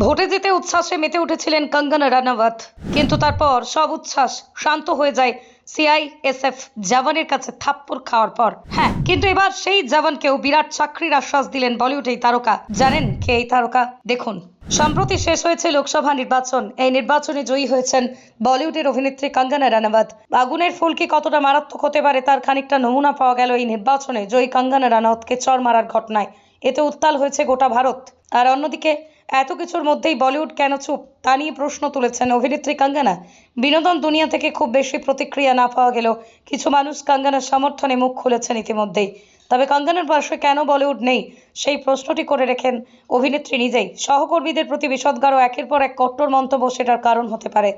ভোটে যেতে উচ্ছ্বাসে মেতে উঠেছিলেন কঙ্গনা রানাওয়াত। কিন্তু তারপর সব উচ্ছ্বাস শান্ত হয়ে যায় সিআইএসএফ জওয়ানের কাছে থাপ্পড় খাওয়ার পর। হ্যাঁ কিন্তু এবার সেই জওয়ানকেও বিরাট চাকরির আশ্বাস দিলেন বলিউড এই তারকা। জানেন কে এই তারকা? দেখুন। সম্প্রতি শেষ হয়েছে লোকসভা নির্বাচন। এই নির্বাচনে জয়ী হয়েছেন বলিউডের অভিনেত্রী কঙ্গনা রানাওয়াত। আগুনের ফুলকি কতটা মারাত্মক হতে পারে তার খানিকটা নমুনা পাওয়া গেল এই নির্বাচনে। জয়ী কঙ্গনা রানাওয়াতকে চর মারার ঘটনায়। এতে উত্তাল হয়েছে গোটা ভারত। আর অন্যদিকে এত কিছুর মধ্যেই বলিউড কেন চুপ? তা নিয়ে প্রশ্ন তুলেছেন অভিনেত্রী কঙ্গনা। বিনোদন দুনিয়া থেকে খুব বেশি প্রতিক্রিয়া না পাওয়া গেলেও কিছু মানুষ কঙ্গনার সমর্থনে মুখ খুলেছেন ইতিমধ্যেই। তবে কঙ্গনার পাশে কেন বলিউড নেই, সেই প্রশ্নটি করে রেখেন অভিনেত্রী নিজেই। সহকর্মীদের প্রতি বিষদগারও একের পর এক কট্টর মন্তব্য সেটার কারণ হতে পারে।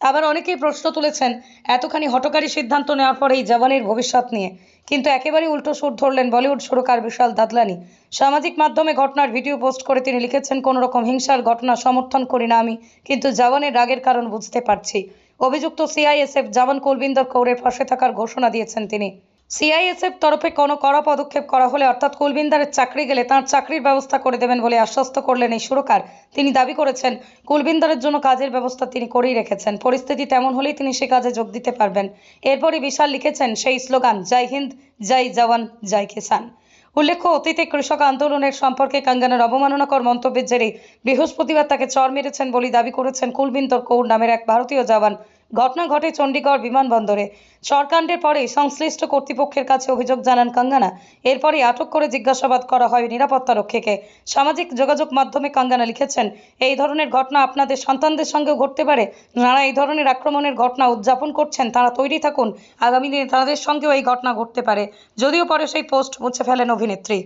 আবার অনেকেই প্রশ্ন তুলেছেন, এতখানি হটকারী সিদ্ধান্ত নেওয়ার পর এই ভবিষ্যৎ নিয়ে। কিন্তু একেবারে উল্টো সুর ধরলেন বলিউড সুরকার বিশাল দাদলানি। সামাজিক মাধ্যমে ঘটনার ভিডিও পোস্ট করে তিনি লিখেছেন কোনো রকম হিংসার ঘটনা সমর্থন করি না আমি, কিন্তু জওয়ানের রাগের কারণ বুঝতে পারছি। অভিযুক্ত সিআইএসএফ জওয়ান কুলবিন্দর কৌরের পাশে থাকার ঘোষণা দিয়েছেন তিনি। সিআইএসএফ তরফে কোনো কড়া পদক্ষেপ করা হলে অর্থাৎ কুলবিন্দারের চাকরি গেলে তার চাকরির ব্যবস্থা করে দেবেন বলে আশ্বস্ত করলেন এই সুরকার। তিনি দাবি করেছেন, কুলবিন্দারের জন্য কাজের ব্যবস্থা তিনি করেই রেখেছেন। পরিস্থিতি তেমন হলেই তিনি সে কাজে যোগ দিতে পারবেন। এরপরই বিশাল লিখেছেন সেই স্লোগান, জয় হিন্দ, জয় জওয়ান, জয় কিষান উল্লেখ্য, অতীতে কৃষক আন্দোলনের সম্পর্কে কাঙ্গানার অবমাননাকর মন্তব্যের জেরে বৃহস্পতিবার তাকে চর মেরেছেন বলে দাবি করেছেন কুলবিন্দর কৌর নামের এক ভারতীয় জওয়ান। ঘটনা ঘটে চণ্ডীগড় বিমানবন্দরে। চরকাণ্ডের পরে সংশ্লিষ্ট কর্তৃপক্ষের কাছে অভিযোগ জানান কাঙ্গানা। এরপরে আটক করে জিজ্ঞাসাবাদ করা হয় নিরাপত্তা রক্ষীকে। সামাজিক যোগাযোগ মাধ্যমে কাঙ্গানা লিখেছেন, এই ধরনের ঘটনা আপনাদের সন্তানদের সঙ্গেও ঘটতে পারে। যারা এই ধরনের আক্রমণের ঘটনা উদযাপন করছেন, তারা তৈরি থাকুন। আগামী দিনে তাদের সঙ্গেও এই ঘটনা ঘটতে পারে। যদিও পরে সেই পোস্ট মুছে ফেলেন অভিনেত্রী।